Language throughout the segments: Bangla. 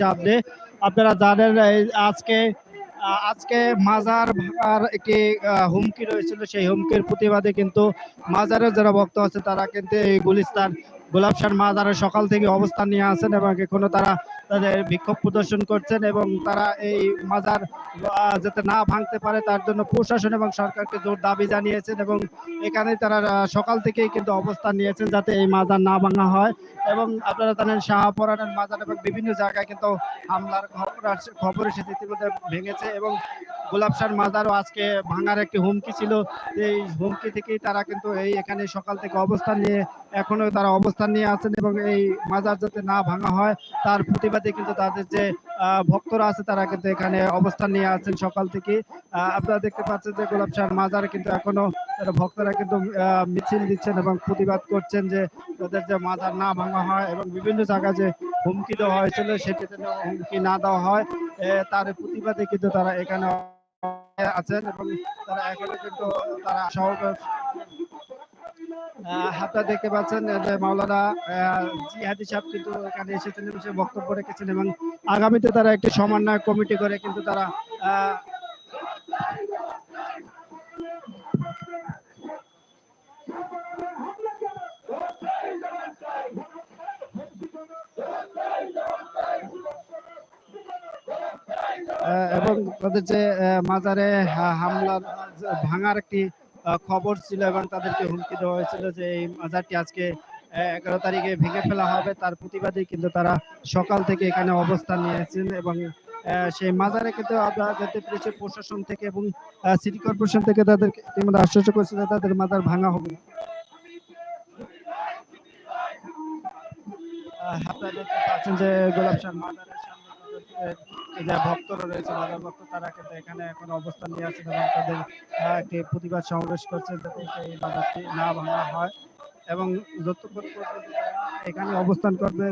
সামনে। আপনারা জানেন আজকে আজকে মাজার ভাঙার একটি হুমকি রয়েছিল। সেই হুমকির প্রতিবাদে কিন্তু মাজারের যারা ভক্ত আছে, তারা কিন্তু এই গুলিস্তান গোলাপসার মাজারের সকাল থেকে অবস্থান নিয়ে আছেন এবং এখনও তারা তাদের বিক্ষোভ প্রদর্শন করছেন এবং তারা এই মাজার যাতে না ভাঙতে পারে তার জন্য প্রশাসন এবং সরকারকে জোর দাবি জানিয়েছেন এবং এখানে তারা সকাল থেকেই কিন্তু অবস্থান নিয়েছেন যাতে এই মাজার না ভাঙা হয় এবং আপনারা জানেন শাহপরানের মাজার এবং বিভিন্ন জায়গায় কিন্তু হামলার খবর আসছে, খবর এসেছে ইতিমধ্যে ভেঙেছে এবং গোলাপশান মাজারও আজকে ভাঙার একটি হুমকি ছিল। এই হুমকি থেকেই তারা কিন্তু এই এখানে সকাল থেকে অবস্থান নিয়ে এখনও তারা অবস্থান নিয়ে আছেন এবং এই মাজার যাতে না ভাঙা হয় তার প্রতিবাদে কিন্তু তাদের যে ভক্তরা আছে তারা কিন্তু এখানে অবস্থান নিয়ে আছেন সকাল থেকে। আপনারা দেখতে পাচ্ছেন যে গোলাপশাহ মাজার কিন্তু এখনও ভক্তরা কিন্তু মিছিল দিচ্ছেন এবং প্রতিবাদ করছেন যে তাদের যে মাজার না ভাঙা হয় এবং বিভিন্ন জায়গায় যে হুমকি দেওয়া হয়েছিল সেটিতে যেন হুমকি না দেওয়া হয় তার প্রতিবাদে কিন্তু তারা এখানে আছেন এবং তারা এখনও কিন্তু তারা আহ, আপনারা দেখতে পাচ্ছেন মাওলানা জিহাদি সাহেব কিন্তু এখানে এসেছেন এবং বক্তব্য রেখেছেন এবং আগামীতে তারা একটি সমন্বয় কমিটি করে কিন্তু তারা এবং তাদের যে মাজারে হা- হামলার ভাঙার একটি খবর ছিল এবং তাদেরকে হুমকি দেওয়া হয়েছিল যে এই মাজারটি আজকে এগারো তারিখে ভেঙে ফেলা হবে তার প্রতিবাদে কিন্তু তারা সকাল থেকে এখানে অবস্থান নিয়েছেন এবং সেই মাজারে কিন্তু আমরা যেতে পেরেছি প্রশাসন থেকে এবং সিটি কর্পোরেশন থেকে তাদেরকে ইতিমধ্যে আশ্বাস করছে যে তাদের মাজার ভাঙা হবে না। আপনারা দেখতে পাচ্ছেন যে গোলাপ গোলাপশাহ মাজারের সামনে যে ভক্তরা রয়েছে মাজার ভক্ত, তারা কিন্তু এখানে এখন অবস্থান নিয়ে আছেন এবং তাদের একটি প্রতিবাদ সমাবেশ করছে যাতে এই মাজারটি না ভাঙা হয়। এবং যতক্ষণ এখানে অবস্থান করবে।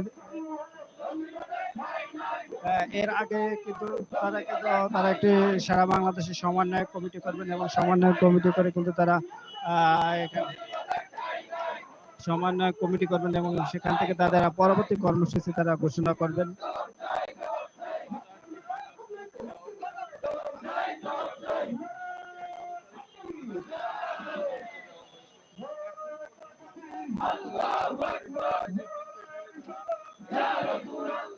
এর আগে কিন্তু তারা কিন্তু, তারা একটি সারা বাংলাদেশের সমন্বয় কমিটি করবেন এবং সমন্বয় কমিটি করে কিন্তু তারা সমন্বয় কমিটি করবেন এবং সেখান থেকে তাদের পরবর্তী কর্মসূচি তারা ঘোষণা করবেন। আল্লাহু আকবার ইয়া রাসূলুল্লাহ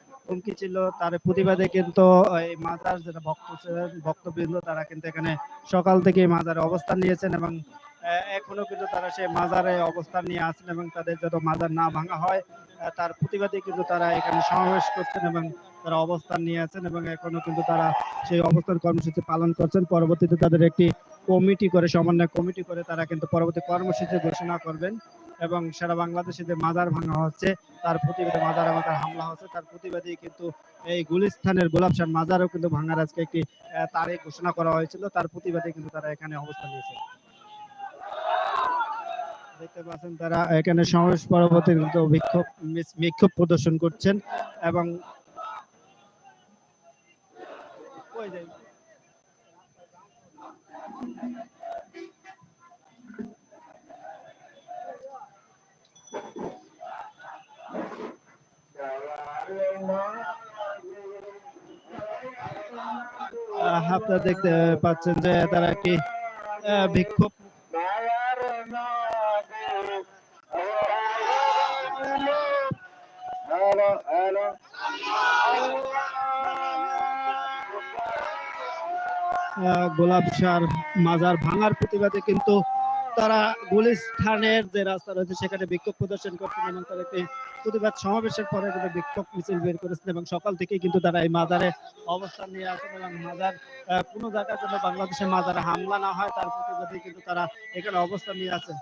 হুমকি ছিল, তার প্রতিবাদে কিন্তু এই মাজার যেটা ভক্ত ছিলেন, ভক্তবৃন্দ, তারা কিন্তু এখানে সকাল থেকে মাজারে অবস্থান নিয়েছেন এবং এখনও কিন্তু তারা সেই মাজারে অবস্থান নিয়ে আছেন এবং তাদের যত মাজার না ভাঙা হয় তার প্রতিবাদে কিন্তু তারা এখানে সমাবেশ করছেন এবং তারা অবস্থান নিয়ে আছেন এবং এখনও কিন্তু তারা সেই অবস্থান কর্মসূচি পালন করছেন। পরবর্তীতে তাদের একটি কমিটি করে, সমন্বয় কমিটি করে তারা কিন্তু পরবর্তী কর্মসূচি ঘোষণা করবেন। এবং সারা বাংলাদেশে যে মাজার ভাঙা হচ্ছে। তার প্রতিবাদে মাজার মাজার হামলা হচ্ছে। তার প্রতিবাদে কিন্তু এই গুলিস্তানের গোলাপশান মাজারও কিন্তু ভাঙার আজকে একটি তারিখ ঘোষণা করা হয়েছিল। তার প্রতিবাদে কিন্তু তারা এখানে অবস্থান নিয়েছে। দেখতে পাচ্ছেন তারা এখানে সমাবেশ পরবর্তী কিন্তু বিক্ষোভ বিক্ষোভ প্রদর্শন করছেন এবং? আপনারা দেখতে পাচ্ছেন যে তারা কি বিক্ষোভ। গোলাপ সার মাজার ভাঙার প্রতিবাদে কিন্তু তারা গুলিস্থানের যে রাস্তা রয়েছে, সেখানে বিক্ষোভ প্রদর্শন করছেন এবং তারা একটি প্রতিবাদ সমাবেশের পরে কিন্তু বিক্ষোভ মিছিল বের করেছেন এবং সকাল থেকেই কিন্তু তারা এই মাজারে অবস্থান নিয়ে আছেন এবং মাজার কোনো জায়গার জন্য বাংলাদেশের মাজারে হামলা না হয়, তার প্রতিবাদে কিন্তু তারা এখানে অবস্থান নিয়ে আছেন